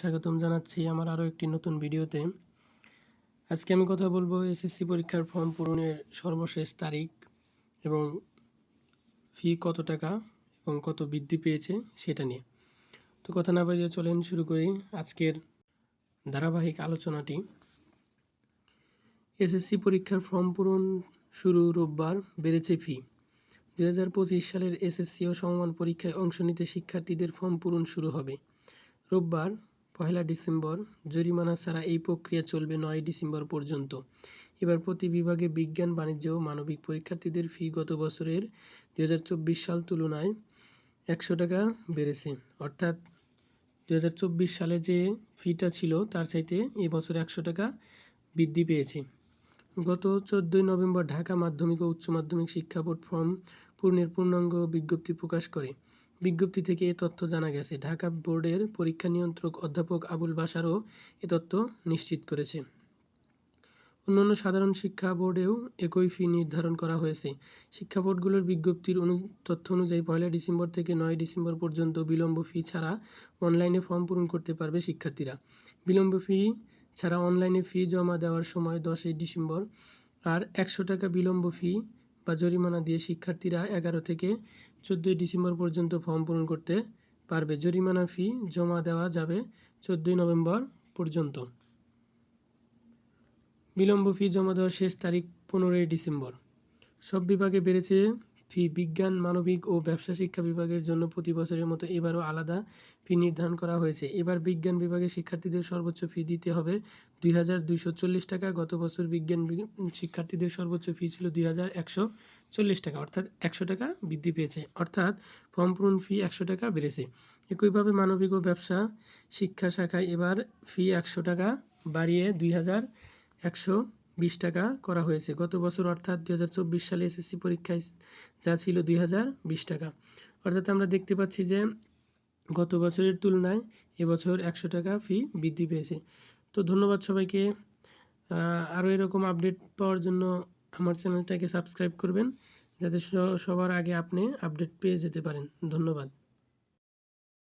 স্বাগতম জানাচ্ছি আমার আরও একটি নতুন ভিডিওতে। আজকে আমি কথা বলব এসএসসি পরীক্ষার ফর্ম পূরণের সর্বশেষ তারিখ এবং ফি কত টাকা এবং কত বৃদ্ধি পেয়েছে সেটা নিয়ে। তো কথা না বাড়িয়ে চলেন শুরু করি আজকের ধারাবাহিক আলোচনাটি। এসএসসি পরীক্ষার ফর্ম পূরণ শুরু রোববার, বেড়েছে ফি। দু হাজার পঁচিশ সালের এসএসসি ও সমমান পরীক্ষায় অংশ নিতে শিক্ষার্থীদের ফর্ম পূরণ শুরু হবে। রোববার পহেলা ডিসেম্বর, জরিমানা ছাড়া এই প্রক্রিয়া চলবে নয় ডিসেম্বর পর্যন্ত। এবার প্রতি বিভাগে বিজ্ঞান, বাণিজ্য ও মানবিক পরীক্ষার্থীদের ফি গত বছরের দু হাজার চব্বিশ সাল তুলনায় একশো টাকা বেড়েছে। অর্থাৎ দু হাজার চব্বিশ সালে যে ফিটা ছিল, তার চাইতে এবছর একশো টাকা বৃদ্ধি পেয়েছে। গত চোদ্দোই নভেম্বর ঢাকা মাধ্যমিক ও উচ্চ মাধ্যমিক শিক্ষা বোর্ড ফর্ম পূর্ণের পূর্ণাঙ্গ বিজ্ঞপ্তি প্রকাশ করে। বিজ্ঞপ্তি থেকে এ তথ্য জানা গেছে। ঢাকা বোর্ডের পরীক্ষা নিয়ন্ত্রক অধ্যাপক আবুল বাসারও এ তথ্য নিশ্চিত করেছে। অন্যান্য সাধারণ শিক্ষা বোর্ডেও একই ফি নির্ধারণ করা হয়েছে। শিক্ষা বোর্ডগুলোর বিজ্ঞপ্তির অনু, তথ্য অনুযায়ী পয়লা ডিসেম্বর থেকে নয় ডিসেম্বর পর্যন্ত বিলম্ব ফি ছাড়া অনলাইনে ফর্ম পূরণ করতে পারবে শিক্ষার্থীরা। বিলম্ব ফি ছাড়া অনলাইনে ফি জমা দেওয়ার সময় দশই ডিসেম্বর আর একশো টাকা বিলম্ব ফি বা জরিমানা দিয়ে শিক্ষার্থীরা এগারো থেকে চোদ্দোই ডিসেম্বর পর্যন্ত ফর্ম পূরণ করতে পারবে। জরিমানা ফি জমা দেওয়া যাবে চোদ্দোই নভেম্বর পর্যন্ত। বিলম্ব ফি জমা দেওয়ার শেষ তারিখ পনেরোই ডিসেম্বর। সব বিভাগে বেড়েছে ফি, বিজ্ঞান, মানবিক ও ব্যবসা শিক্ষা বিভাগের জন্য প্রতি বছরের মতো এবারও আলাদা ফি নির্ধারণ করা হয়েছে। এবার বিজ্ঞান বিভাগের শিক্ষার্থীদের সর্বোচ্চ ফি দিতে হবে দুই হাজার দুইশো চল্লিশ টাকা। গত বছর বিজ্ঞান শিক্ষার্থীদের সর্বোচ্চ ফি ছিল দুই হাজার একশো চল্লিশ টাকা, অর্থাৎ একশো টাকা বৃদ্ধি পেয়েছে। অর্থাৎ ফর্ম পূরণ ফি একশো টাকা বেড়েছে। একইভাবে মানবিক ও ব্যবসা শিক্ষা শাখায় এবার ফি একশো টাকা বাড়িয়ে দুই হাজার একশো বিশ টাকা করা হয়েছে। গত বছর অর্থাৎ দুই হাজার চব্বিশ সালে এসএসসি পরীক্ষায় যা ছিল দুই হাজার বিশ টাকা। অর্থাৎ আমরা দেখতে পাচ্ছি যে গত বছরের তুলনায় এবছর একশো টাকা ফি বৃদ্ধি পেয়েছে। তো ধন্যবাদ সবাইকে। আরও এরকম আপডেট পাওয়ার জন্য আমার চ্যানেলটাকে সাবস্ক্রাইব করবেন, যাতে সবার আগে আপনি আপডেট পেয়ে যেতে পারেন। ধন্যবাদ।